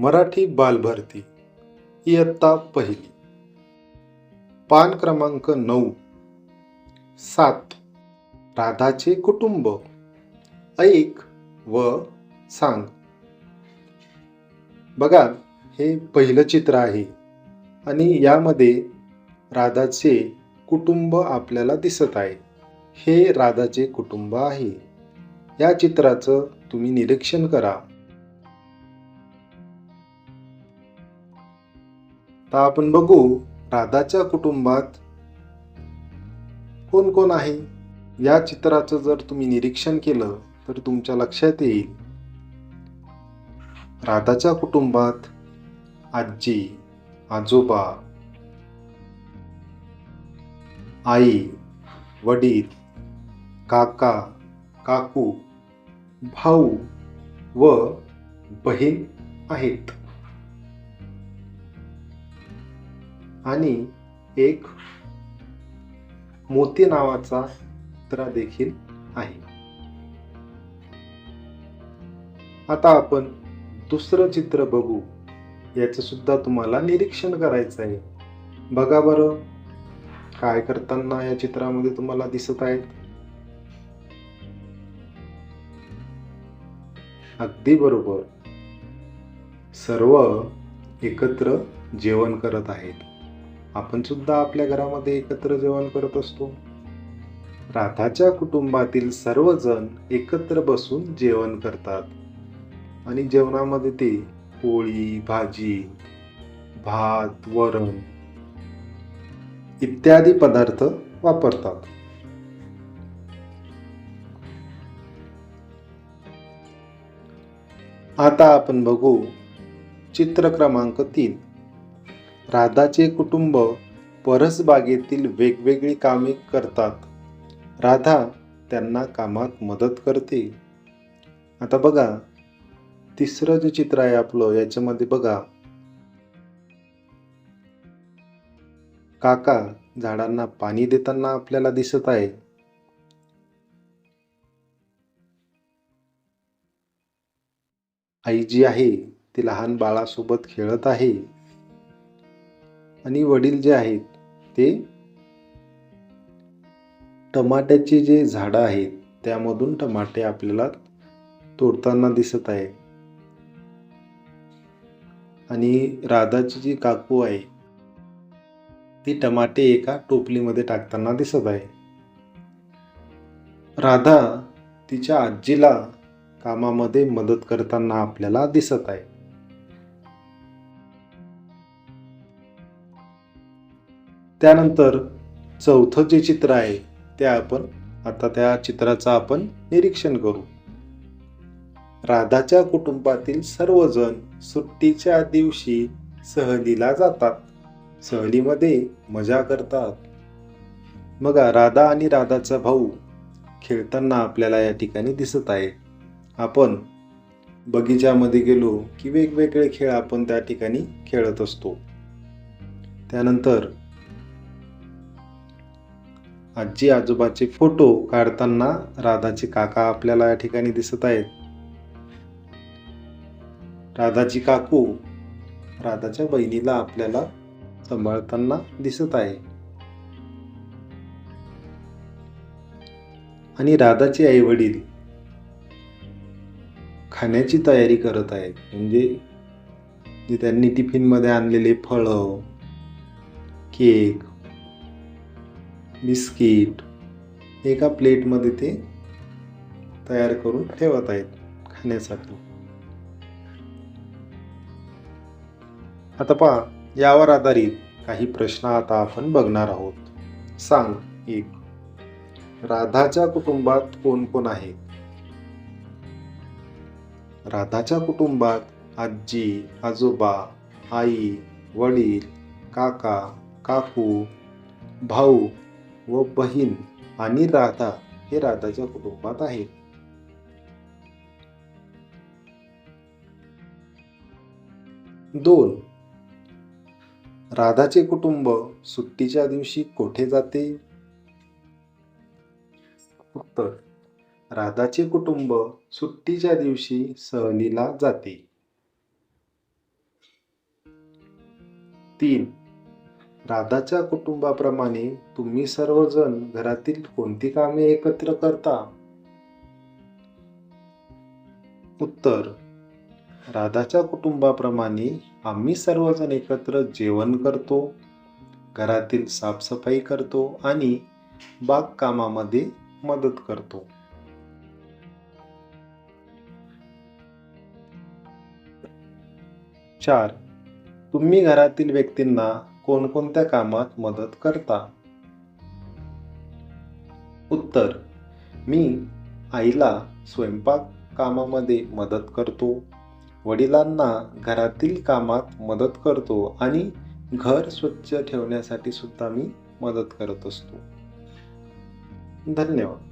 मराठी बालभारती इयत्ता पहिली. पान क्रमांक नऊ सात राधाचे कुटुंब. ऐक व सांग. बघा हे पहिलं चित्र आहे आणि यामध्ये राधाचे कुटुंब आपल्याला दिसत आहे. हे राधाचे कुटुंब आहे. या चित्राचं तुम्ही निरीक्षण करा. तर आपण बघू राधाच्या कुटुंबात कोण कोण आहे? या चित्राचं जर तुम्ही निरीक्षण केलं तर तुमच्या लक्षात येईल. राधाच्या कुटुंबात आजी आजोबा आई वडील काका काकू भाऊ व बहीण आहेत. आणि एक मोती नावाचा कुत्रा देखील आहे. आता आपण दुसरं चित्र बघू. याचं सुद्धा तुम्हाला निरीक्षण करायचं आहे. बघा बरं. काय करताना या चित्रामध्ये तुम्हाला दिसत आहेत? अगदी बरोबर. सर्व एकत्र जेवण करत आहेत. आपण सुद्धा आपल्या घरामध्ये एकत्र जेवण करत असतो. राधाच्या कुटुंबातील सर्वजण एकत्र बसून जेवण करतात. आणि जेवणामध्ये ते पोळी भाजी भात वरण इत्यादी पदार्थ वापरतात. आता आपण बघू चित्र क्रमांक तीन. राधाचे कुटुंब परसबागेतील वेगवेगळी कामे करतात. राधा त्यांना कामात मदत करते. आता बघा तिसरं जे चित्र आहे आपलं याच्यामध्ये बघा. काका झाडांना पाणी देताना आपल्याला दिसत आहे. आई जी आहे ती लहान बाळासोबत खेळत आहे. आणि वडील जे आहेत ते टमाट्याचे जे झाडं आहेत त्यामधून टमाटे आपल्याला तोडताना दिसत आहे. आणि राधाची जी काकू आहे ती टमाटे एका टोपलीमध्ये टाकताना दिसत आहे. राधा तिच्या आजीला कामामध्ये मदत करताना आपल्याला दिसत आहे. त्यानंतर चौथं जे चित्र आहे ते आपण आता त्या चित्राचं आपण निरीक्षण करू. राधाच्या कुटुंबातील सर्वजण सुट्टीच्या दिवशी सहलीला जातात. सहलीमध्ये मजा करतात. मग राधा आणि राधाचा भाऊ खेळताना आपल्याला या ठिकाणी दिसत आहे. आपण बगीच्यामध्ये गेलो की वेगवेगळे खेळ आपण त्या ठिकाणी खेळत असतो. त्यानंतर आजी आजोबाचे फोटो काढताना राधाचे काका आपल्याला या ठिकाणी दिसत आहेत. राधाची काकू राधाच्या बहिणीला आपल्याला सांभाळताना दिसत आहे. आणि राधाचे आई वडील खाण्याची तयारी करत आहेत. म्हणजे त्यांनी टिफिनमध्ये आणलेले फळं केक बिस्किट एका प्लेटमध्ये ते तयार करून ठेवत आहेत खाण्यासाठी. आता पहा यावर आधारित काही प्रश्न आता आपण बघणार आहोत. सांग एक. राधाच्या कुटुंबात कोण कोण आहे? राधाच्या कुटुंबात आजी आजोबा आई वडील काका काकू भाऊ व बहीण आणि राधा हे राधाच्या कुटुंबात आहे. दोन. राधाचे कुटुंब सुट्टीच्या दिवशी कोठे जाते? उत्तर. राधाचे कुटुंब सुट्टीच्या दिवशी सहलीला जाते. तीन. राधाच्या कुटुंबाप्रमाणे तुम्ही सर्वजण घरातील कोणती कामे एकत्र करता? उत्तर राधाच्या कुटुंबाप्रमाणे आम्ही सर्वजण एकत्र जेवण करतो घरातील साफसफाई करतो आणि बागकामामध्ये मदत करतो. चार तुम्ही घरातील व्यक्तींना कोणकोणत्या कामात मदत करता? उत्तर मी आईला स्वयंपाक कामामध्ये मदत करतो वडिलांना घरातील कामात मदत करतो आणि घर स्वच्छ ठेवण्यासाठी सुद्धा मी मदत करत असतो. धन्यवाद.